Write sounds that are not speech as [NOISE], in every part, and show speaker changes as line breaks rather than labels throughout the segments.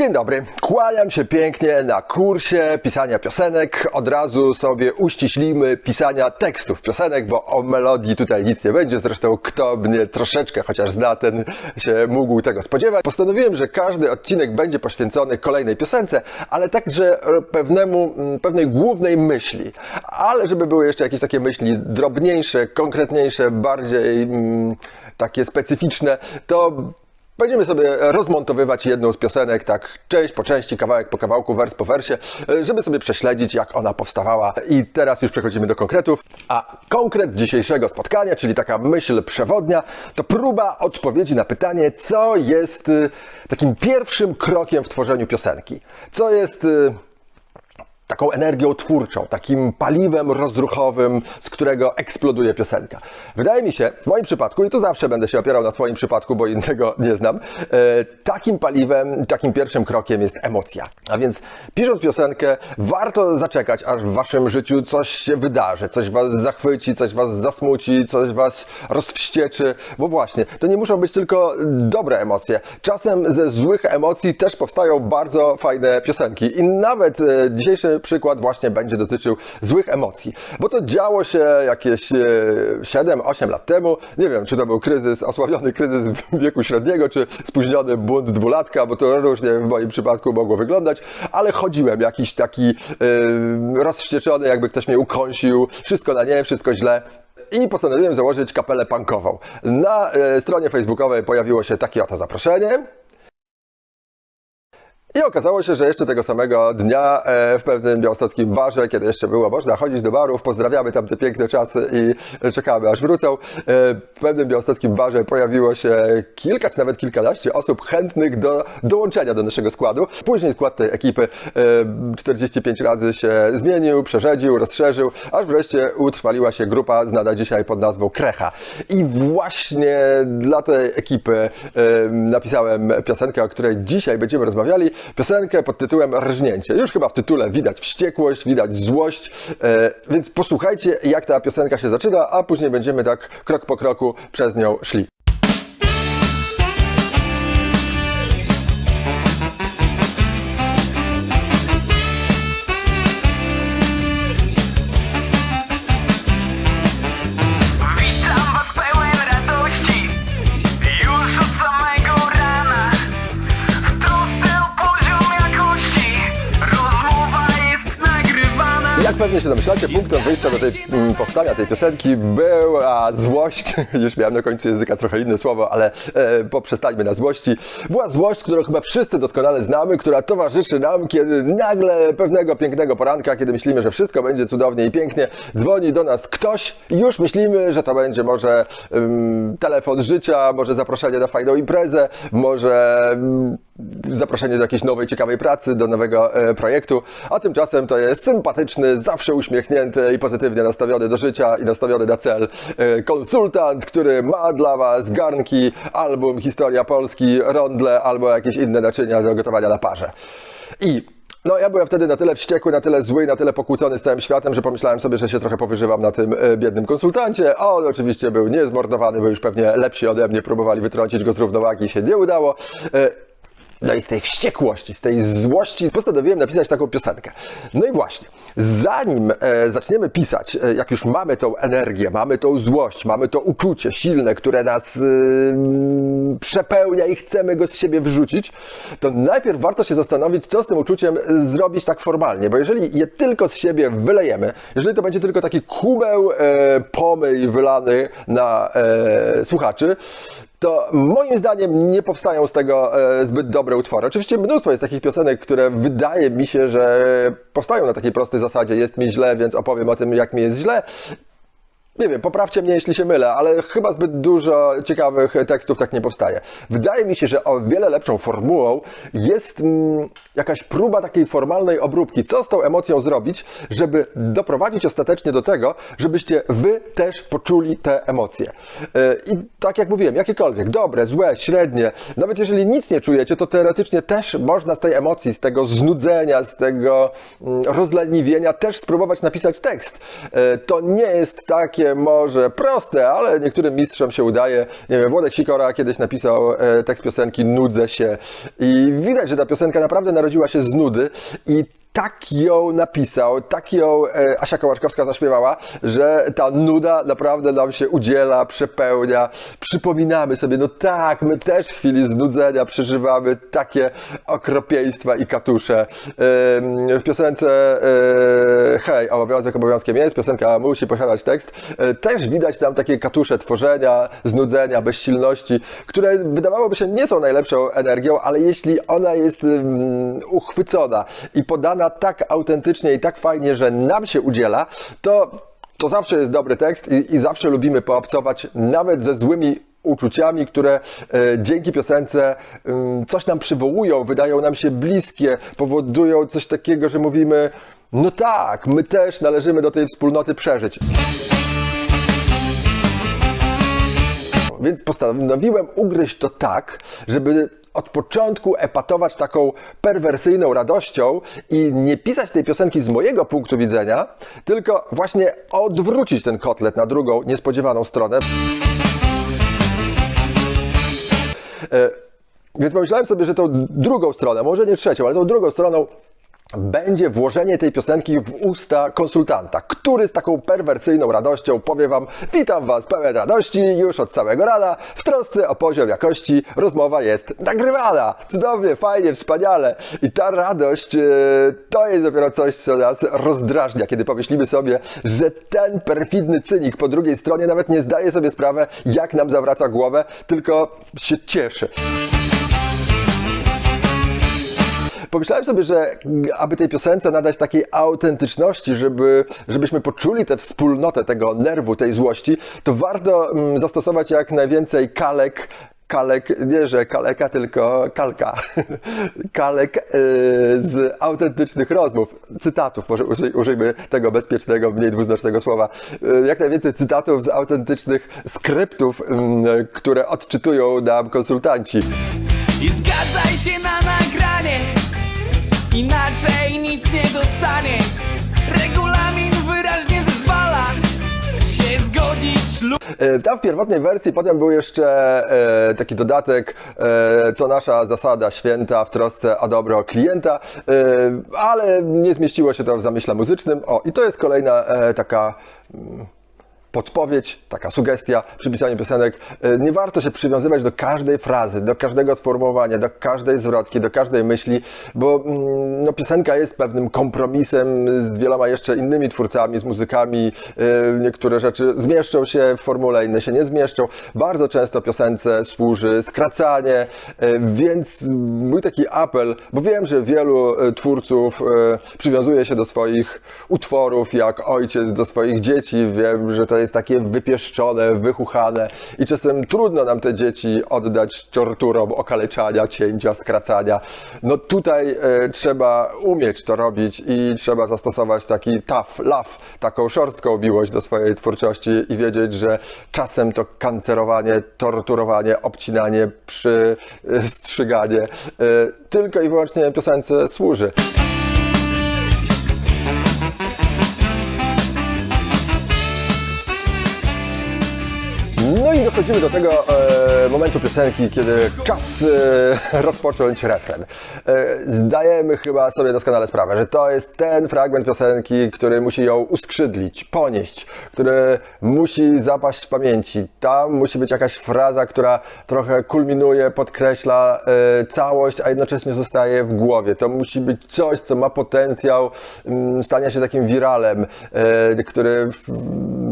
Dzień dobry, kłaniam się pięknie na kursie pisania piosenek. Od razu sobie uściślimy pisania tekstów piosenek, bo o melodii tutaj nic nie będzie. Zresztą kto mnie troszeczkę chociaż zna, ten się mógł tego spodziewać. Postanowiłem, że każdy odcinek będzie poświęcony kolejnej piosence, ale także pewnemu, pewnej głównej myśli. Ale żeby były jeszcze jakieś takie myśli drobniejsze, konkretniejsze, bardziej mm, takie specyficzne, to Będziemy sobie rozmontowywać jedną z piosenek, tak część po części, kawałek po kawałku, wers po wersie, żeby sobie prześledzić, jak ona powstawała. I teraz już przechodzimy do konkretów. A konkret dzisiejszego spotkania, czyli taka myśl przewodnia, to próba odpowiedzi na pytanie, co jest y, takim pierwszym krokiem w tworzeniu piosenki. Co jest y, taką energią twórczą, takim paliwem rozruchowym, z którego eksploduje piosenka. Wydaje mi się, w moim przypadku, i tu zawsze będę się opierał na swoim przypadku, bo innego nie znam, e, takim paliwem, takim pierwszym krokiem jest emocja. A więc pisząc piosenkę, warto zaczekać, aż w waszym życiu coś się wydarzy, coś was zachwyci, coś was zasmuci, coś was rozwścieczy, bo właśnie, to nie muszą być tylko dobre emocje. Czasem ze złych emocji też powstają bardzo fajne piosenki. I nawet e, dzisiejszy przykład właśnie będzie dotyczył złych emocji, bo to działo się jakieś 7-8 lat temu. Nie wiem, czy to był kryzys, osławiony kryzys wieku średniego, czy spóźniony bunt dwulatka, bo to różnie w moim przypadku mogło wyglądać, ale chodziłem jakiś taki yy, rozwścieczony, jakby ktoś mnie ukąsił, wszystko na nie, wszystko źle i postanowiłem założyć kapelę punkową. Na e, stronie facebookowej pojawiło się takie oto zaproszenie. I okazało się, że jeszcze tego samego dnia e, w pewnym białostockim barze, kiedy jeszcze było można chodzić do barów, pozdrawiamy tam te piękne czasy i czekamy aż wrócą. E, w pewnym białostockim barze pojawiło się kilka czy nawet kilkanaście osób chętnych do dołączenia do naszego składu. Później skład tej ekipy 45 razy się zmienił, przerzedził, rozszerzył, aż wreszcie utrwaliła się grupa znana dzisiaj pod nazwą Krecha. I właśnie dla tej ekipy napisałem piosenkę, o której dzisiaj będziemy rozmawiali piosenkę pod tytułem Rżnięcie. Już chyba w tytule widać wściekłość, widać złość, e, więc posłuchajcie, jak ta piosenka się zaczyna, a później będziemy tak krok po kroku przez nią szli. Pewnie się domyślacie, punktem wyjścia do tej mm, powstania tej piosenki była złość. [LAUGHS] Już miałem na końcu języka trochę inne słowo, ale e, poprzestańmy na złości. Była złość, którą chyba wszyscy doskonale znamy, która towarzyszy nam, kiedy nagle pewnego pięknego poranka, kiedy myślimy, że wszystko będzie cudownie i pięknie, dzwoni do nas ktoś i już myślimy, że to będzie może ym, telefon życia, może zaproszenie na fajną imprezę, może ym, zaproszenie do jakiejś nowej, ciekawej pracy, do nowego e, projektu, a tymczasem to jest sympatyczny, zawsze uśmiechnięty i pozytywnie nastawiony do życia i nastawiony na cel e, konsultant, który ma dla Was garnki, album Historia Polski, rondle albo jakieś inne naczynia do gotowania na parze. I no, ja byłem wtedy na tyle wściekły, na tyle zły, na tyle pokłócony z całym światem, że pomyślałem sobie, że się trochę powyżywam na tym e, biednym konsultancie. On oczywiście był niezmordowany, bo już pewnie lepsi ode mnie próbowali wytrącić go z równowagi się nie udało. No i z tej wściekłości, z tej złości postanowiłem napisać taką piosenkę. No i właśnie, zanim e, zaczniemy pisać, e, jak już mamy tą energię, mamy tą złość, mamy to uczucie silne, które nas e, mm, przepełnia i chcemy go z siebie wrzucić, to najpierw warto się zastanowić, co z tym uczuciem e, zrobić tak formalnie, bo jeżeli je tylko z siebie wylejemy, jeżeli to będzie tylko taki kubeł e, pomyj wylany na e, słuchaczy, to moim zdaniem nie powstają z tego e, zbyt dobre utwory. Oczywiście mnóstwo jest takich piosenek, które wydaje mi się, że powstają na takiej prostej zasadzie. Jest mi źle, więc opowiem o tym, jak mi jest źle. Nie wiem, poprawcie mnie, jeśli się mylę, ale chyba zbyt dużo ciekawych tekstów tak nie powstaje. Wydaje mi się, że o wiele lepszą formułą jest mm, jakaś próba takiej formalnej obróbki. Co z tą emocją zrobić, żeby doprowadzić ostatecznie do tego, żebyście wy też poczuli te emocje. Yy, I tak jak mówiłem, jakiekolwiek, dobre, złe, średnie, nawet jeżeli nic nie czujecie, to teoretycznie też można z tej emocji, z tego znudzenia, z tego mm, rozleniwienia też spróbować napisać tekst. Yy, To nie jest takie może proste, ale niektórym mistrzom się udaje. Nie wiem, Włodek Sikora kiedyś napisał e, tekst piosenki Nudzę się i widać, że ta piosenka naprawdę narodziła się z nudy i tak ją napisał, tak ją e, Asia Kołaczkowska zaśpiewała, że ta nuda naprawdę nam się udziela, przepełnia. Przypominamy sobie, no tak, my też w chwili znudzenia przeżywamy takie okropieństwa i katusze. W piosence e, Hej, obowiązek obowiązkiem jest, piosenka musi posiadać tekst. E, też widać tam takie katusze tworzenia, znudzenia, bezsilności, które wydawałoby się nie są najlepszą energią, ale jeśli ona jest uchwycona i podana tak autentycznie i tak fajnie, że nam się udziela, to, to zawsze jest dobry tekst i, i zawsze lubimy poobcować nawet ze złymi uczuciami, które e, dzięki piosence ym, coś nam przywołują, wydają nam się bliskie, powodują coś takiego, że mówimy, no tak, my też należymy do tej wspólnoty przeżyć. Więc postanowiłem ugryźć to tak, żeby od początku epatować taką perwersyjną radością i nie pisać tej piosenki z mojego punktu widzenia, tylko właśnie odwrócić ten kotlet na drugą, niespodziewaną stronę. E, Więc pomyślałem sobie, że tą drugą stronę, może nie trzecią, ale tą drugą stroną będzie włożenie tej piosenki w usta konsultanta, który z taką perwersyjną radością powie Wam: Witam Was pełen radości już od samego rana. W trosce o poziom jakości rozmowa jest nagrywana. Cudownie, fajnie, wspaniale. I ta radość e, to jest dopiero coś, co nas rozdrażnia, kiedy pomyślimy sobie, że ten perfidny cynik po drugiej stronie nawet nie zdaje sobie sprawy, jak nam zawraca głowę, tylko się cieszy. Pomyślałem sobie, że aby tej piosence nadać takiej autentyczności, żeby, żebyśmy poczuli tę wspólnotę tego nerwu, tej złości, to warto mm, zastosować jak najwięcej kalek, kalek, nie że kaleka, tylko kalka, [LAUGHS] kalek yy, z autentycznych rozmów, cytatów, może użyj, użyjmy tego bezpiecznego, mniej dwuznacznego słowa, yy, jak najwięcej cytatów z autentycznych skryptów, yy, które odczytują nam konsultanci.
I zgadzaj się na nic nie dostaniesz Regulamin wyraźnie zezwala Się zgodzić lub
E, Tam w pierwotnej wersji potem był jeszcze e, taki dodatek, e, to nasza zasada święta w trosce o dobro klienta, e, ale nie zmieściło się to w zamyśle muzycznym. O, i to jest kolejna e, taka mm, podpowiedź, taka sugestia przy pisaniu piosenek. E, Nie warto się przywiązywać do każdej frazy, do każdego sformułowania, do każdej zwrotki, do każdej myśli, bo mm, no, piosenka jest pewnym kompromisem z wieloma jeszcze innymi twórcami, z muzykami. E, Niektóre rzeczy zmieszczą się w formule, inne się nie zmieszczą. Bardzo często piosence służy skracanie, e, więc mój taki apel, bo wiem, że wielu twórców przywiązuje się do swoich utworów jak ojciec do swoich dzieci. Wiem, że to jest takie wypieszczone, wychuchane i czasem trudno nam te dzieci oddać torturom okaleczania, cięcia, skracania. No tutaj e, trzeba umieć to robić i trzeba zastosować taki tough love, taką szorstką miłość do swojej twórczości i wiedzieć, że czasem to kancerowanie, torturowanie, obcinanie, przystrzyganie e, tylko i wyłącznie piosence służy. No i dochodzimy do tego e, momentu piosenki, kiedy czas e, [LAUGHS] rozpocząć refren. E, zdajemy chyba sobie doskonale sprawę, że to jest ten fragment piosenki, który musi ją uskrzydlić, ponieść, który musi zapaść w pamięci. Tam musi być jakaś fraza, która trochę kulminuje, podkreśla e, całość, a jednocześnie zostaje w głowie. To musi być coś, co ma potencjał mm, stania się takim wiralem, który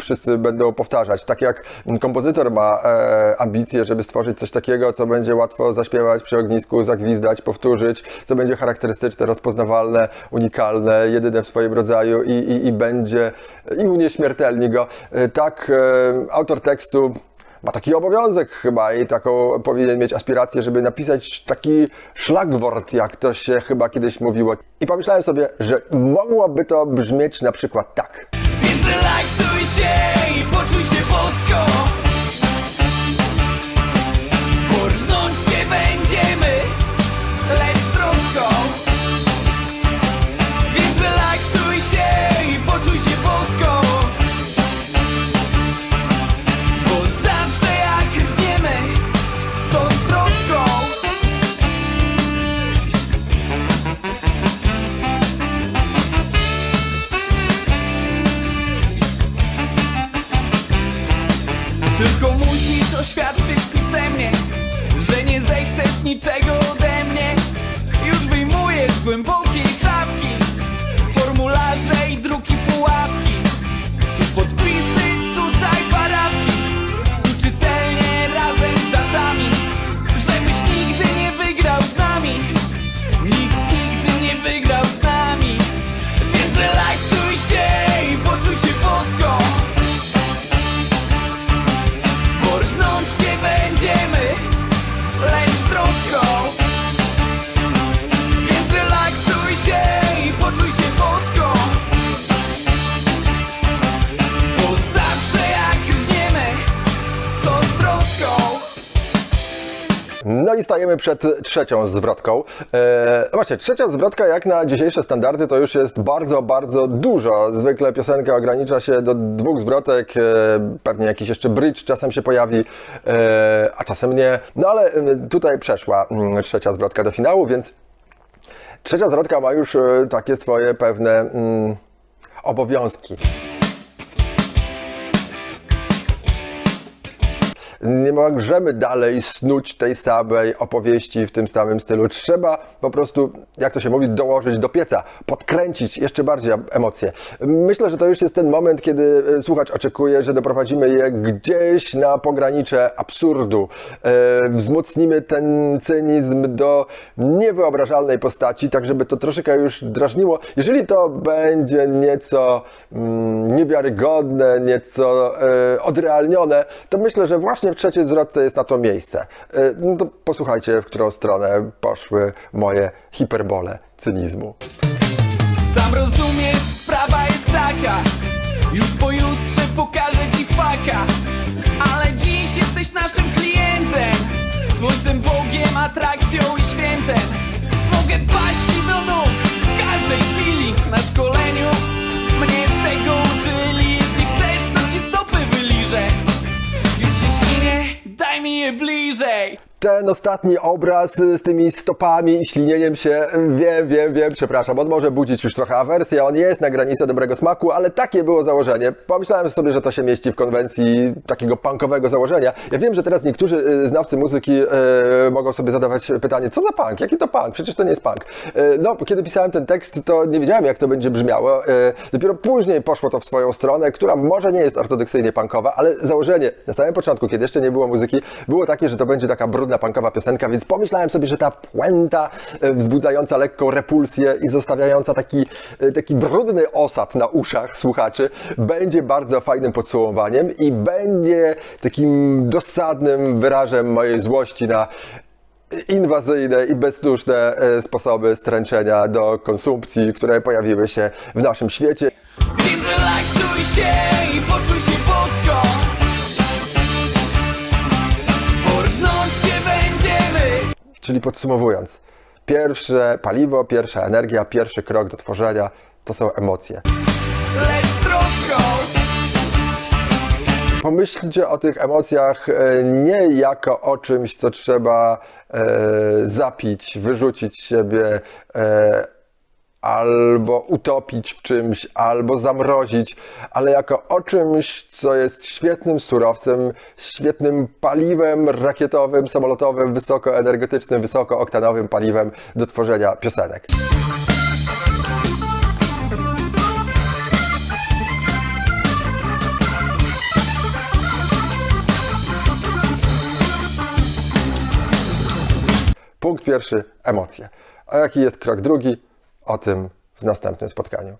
wszyscy będą powtarzać. Tak jak kompozytor ma e, żeby stworzyć coś takiego, co będzie łatwo zaśpiewać przy ognisku, zagwizdać, powtórzyć, co będzie charakterystyczne, rozpoznawalne, unikalne, jedyne w swoim rodzaju i, i, i będzie i unieśmiertelni go. E, tak e, autor tekstu ma taki obowiązek chyba i taką powinien mieć aspirację, żeby napisać taki szlagwort, jak to się chyba kiedyś mówiło. I pomyślałem sobie, że mogłoby to brzmieć na przykład tak.
Więc relaksuj się i poczuj się bosko zechcesz niczego
stajemy przed trzecią zwrotką. E, właśnie, trzecia zwrotka jak na dzisiejsze standardy to już jest bardzo, bardzo dużo. Zwykle piosenka ogranicza się do dwóch zwrotek, e, pewnie jakiś jeszcze bridge czasem się pojawi, e, a czasem nie. No ale e, tutaj przeszła mm, trzecia zwrotka do finału, więc trzecia zwrotka ma już e, takie swoje pewne mm, obowiązki. Nie możemy dalej snuć tej samej opowieści w tym samym stylu. Trzeba po prostu, jak to się mówi, dołożyć do pieca, podkręcić jeszcze bardziej emocje. Myślę, że to już jest ten moment, kiedy e, słuchacz oczekuje, że doprowadzimy je gdzieś na pogranicze absurdu. E, wzmocnimy ten cynizm do niewyobrażalnej postaci, tak żeby to troszeczkę już drażniło. Jeżeli to będzie nieco mm, niewiarygodne, nieco e, odrealnione, to myślę, że właśnie w trzeciej zwrotce jest na to miejsce. E, no to posłuchajcie, w którą stronę poszły moje hiperbole cynizmu.
Sam rozumiesz, sprawa jest taka. Już pojutrze pokażę ci faka. Ale dziś jesteś naszym klientem. Słońcem, Bogiem, atrakcją i świętem. Mogę paść ci do nóg w każdej chwili daj mi je bliżej
Ten ostatni obraz z tymi stopami i ślinieniem się, wiem, wiem, wiem, przepraszam, on może budzić już trochę awersję, on jest na granicy dobrego smaku, ale takie było założenie. Pomyślałem sobie, że to się mieści w konwencji takiego punkowego założenia. Ja wiem, że teraz niektórzy y, znawcy muzyki y, mogą sobie zadawać pytanie, co za punk? Jaki to punk? Przecież to nie jest punk. Y, no, kiedy pisałem ten tekst, to nie wiedziałem, jak to będzie brzmiało. Dopiero później poszło to w swoją stronę, która może nie jest ortodoksyjnie punkowa, ale założenie na samym początku, kiedy jeszcze nie było muzyki, było takie, że to będzie taka brudna punkowa piosenka, więc pomyślałem sobie, że ta puenta e, wzbudzająca lekką repulsję i zostawiająca taki, e, taki brudny osad na uszach słuchaczy będzie bardzo fajnym podsumowaniem i będzie takim dosadnym wyrażem mojej złości na inwazyjne i bezduszne e, sposoby stręczenia do konsumpcji, które pojawiły się w naszym świecie.
Więc relaksuj się i poczuj się
Czyli podsumowując, pierwsze paliwo, pierwsza energia, pierwszy krok do tworzenia to są emocje. Pomyślcie o tych emocjach e, nie jako o czymś, co trzeba e, zapić, wyrzucić siebie, e, albo utopić w czymś, albo zamrozić, ale jako o czymś, co jest świetnym surowcem, świetnym paliwem rakietowym, samolotowym, wysokoenergetycznym, wysokooktanowym paliwem do tworzenia piosenek. Punkt pierwszy emocje. A jaki jest krok drugi? O tym w następnym spotkaniu.